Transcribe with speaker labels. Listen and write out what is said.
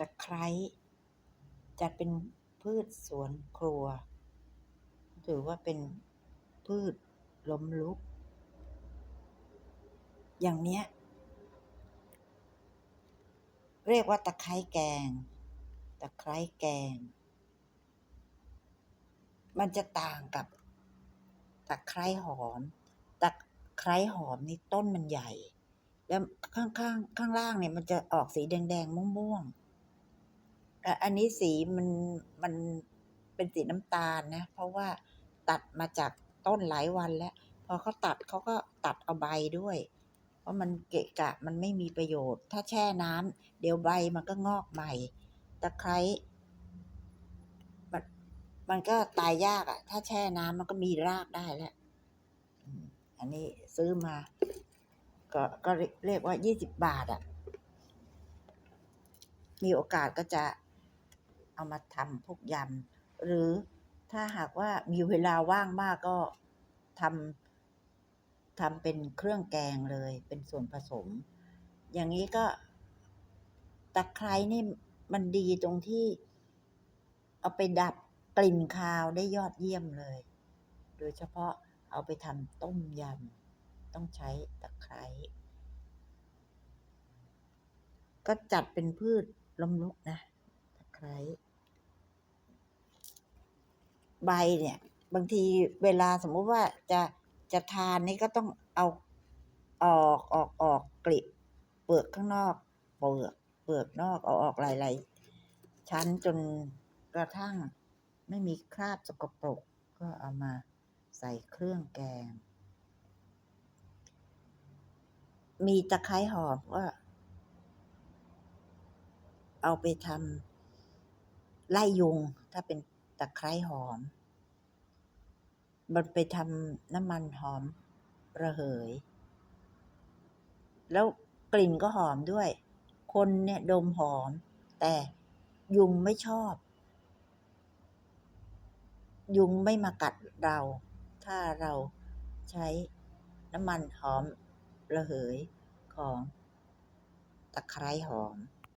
Speaker 1: ตะไคร้จัดเป็นพืชสวนครัว ถือว่าเป็นพืชล้มลุก อย่างเนี้ย เรียกว่าตะไคร้แกง ตะไคร้แกง มันจะต่างกับตะไคร้หอม ตะไคร้หอมนี่ต้นมันใหญ่ แล้วข้างข้างข้างล่างเนี่ยมันจะออกสีแดงๆม่วงๆ อันนี้สีมันมันเป็นสีน้ำตาลนะ เพราะว่าตัดมาจากต้นหลายวันแล้ว พอเขาตัดเขาก็ตัดเอาใบด้วย เพราะมันเกะกะมันไม่มีประโยชน์ ถ้าแช่น้ำเดี๋ยวใบมันก็งอกใหม่ตะไคร้มันมันก็ตายยากอะ่ะ ถ้าแช่น้ำมันก็มีรากได้แล้วอันนี้ซื้อมา ก็ก็เรียกว่ายี่สิบบาทอะ่ะ มีโอกาสก็จะ เอามาทำพวกยำหรือถ้าหากว่ามีเวลาว่างมากก็ทำทำเป็นเครื่องแกงเลยเป็นส่วนผสม อย่างนี้ก็ตะไคร้นี่มันดีตรงที่ เอาไปดับกลิ่นคาวได้ยอดเยี่ยมเลย โดยเฉพาะเอาไปทำต้มยำต้องใช้ตะไคร้ก็จัดเป็นพืชล้มลุกนะตะไคร้ ใบเนี่ย บางทีเวลาสมมุติว่าจะจะทานนี่ก็ต้องเอาออกออกออกกลีบเปลือกข้างนอกเปลือกเปลือกนอกเอาออกหลายๆชั้นจนกระทั่งไม่มีคราบสกปรกก็เอามาใส่เครื่องแกง มีตะไคร้หอมก็เอาไปทำไล่ยุงถ้าเป็น ตะไคร้หอม มันไปทำน้ำมันหอมระเหย แล้วกลิ่นก็หอมด้วย คนเนี่ยดมหอม แต่ยุงไม่ชอบ ยุงไม่มากัดเรา ถ้าเราใช้น้ำมันหอมระเหยของตะไคร้หอม